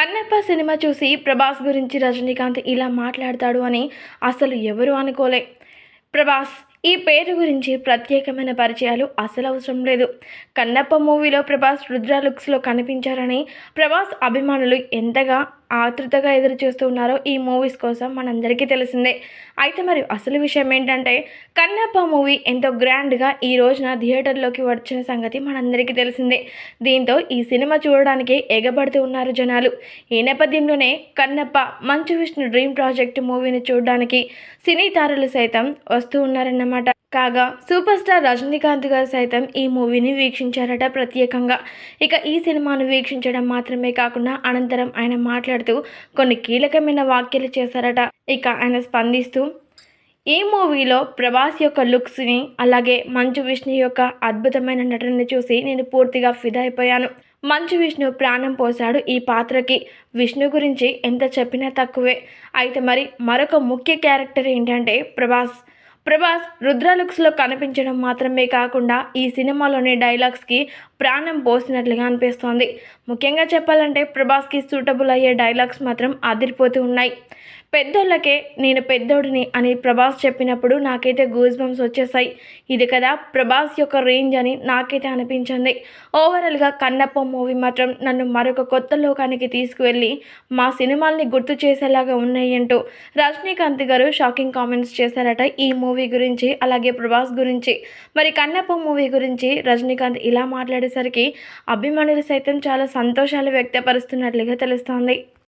Kannappa cinema చూసి ప్రభాస్ గురించి రజనీకాంత్ ఇలా మాట్లాడతాడు అని అసలు ఎవరు అనుకోలే. ప్రభాస్ ఈ పేరు గురించి ప్రత్యేకమైన పరిచయాలు అసలు అవసరం లేదు. కన్నప్ప మూవీలో ప్రభాస్ రుద్ర లుక్స్లో కనిపించారని ప్రభాస్ అభిమానులు ఎంతగా ఆతృతగా ఎదురు చూస్తూ ఉన్నారో ఈ మూవీస్ కోసం మనందరికీ తెలిసిందే. అయితే మరి అసలు విషయం ఏంటంటే కన్నప్ప మూవీ ఎంతో గ్రాండ్గా ఈ రోజున థియేటర్లోకి వచ్చిన సంగతి మనందరికీ తెలిసిందే. దీంతో ఈ సినిమా చూడడానికి ఎగబడుతూ ఉన్నారు జనాలు. ఈ నేపథ్యంలోనే కన్నప్ప మంచు విష్ణు డ్రీమ్ ప్రాజెక్ట్ మూవీని చూడడానికి సినీ తారలు సైతం వస్తూ ఉన్నారన్నమాట. కాగా సూపర్ స్టార్ రజనీకాంత్ గారు సైతం ఈ మూవీని వీక్షించారట ప్రత్యేకంగా. ఇక ఈ సినిమాను వీక్షించడం మాత్రమే కాకుండా అనంతరం ఆయన మాట్లాడుతూ కొన్ని కీలకమైన వ్యాఖ్యలు చేశారట. ఇక ఆయన స్పందిస్తూ ఈ మూవీలో ప్రభాస్ యొక్క లుక్స్ని అలాగే మంచు విష్ణు యొక్క అద్భుతమైన నటనని చూసి నేను పూర్తిగా ఫిదా అయిపోయాను. మంచు విష్ణు ప్రాణం పోశాడు ఈ పాత్రకి. విష్ణు గురించి ఎంత చెప్పినా తక్కువే. అయితే మరి మరొక ముఖ్య క్యారెక్టర్ ఏంటంటే ప్రభాస్. ప్రభాస్ రుద్ర లుక్స్లో కనిపించడం మాత్రమే కాకుండా ఈ సినిమాలోని డైలాగ్స్కి ప్రాణం పోసినట్లుగా అనిపిస్తోంది. ముఖ్యంగా చెప్పాలంటే ప్రభాస్కి సూటబుల్ అయ్యే డైలాగ్స్ మాత్రం అదిరిపోతూ ఉన్నాయి. పెద్దోళ్ళకే నేను పెద్దోడిని అని ప్రభాస్ చెప్పినప్పుడు నాకైతే గూజ్ బంప్స్ వచ్చేసాయి. ఇది కదా ప్రభాస్ యొక్క రేంజ్ అని నాకైతే అనిపించింది. ఓవరాల్గా కన్నప్ప మూవీ మాత్రం నన్ను మరొక కొత్త లోకానికి తీసుకువెళ్ళి మా సినిమాల్ని గుర్తు చేసేలాగా ఉన్నాయి అంటూ రజనీకాంత్ గారు షాకింగ్ కామెంట్స్ చేశారట ఈ మూవీ గురించి అలాగే ప్రభాస్ గురించి. మరి కన్నప్ప మూవీ గురించి రజనీకాంత్ ఇలా మాట్లాడేసరికి అభిమానులు సైతం చాలా సంతోషాలు వ్యక్తపరుస్తున్నట్లుగా తెలుస్తోంది.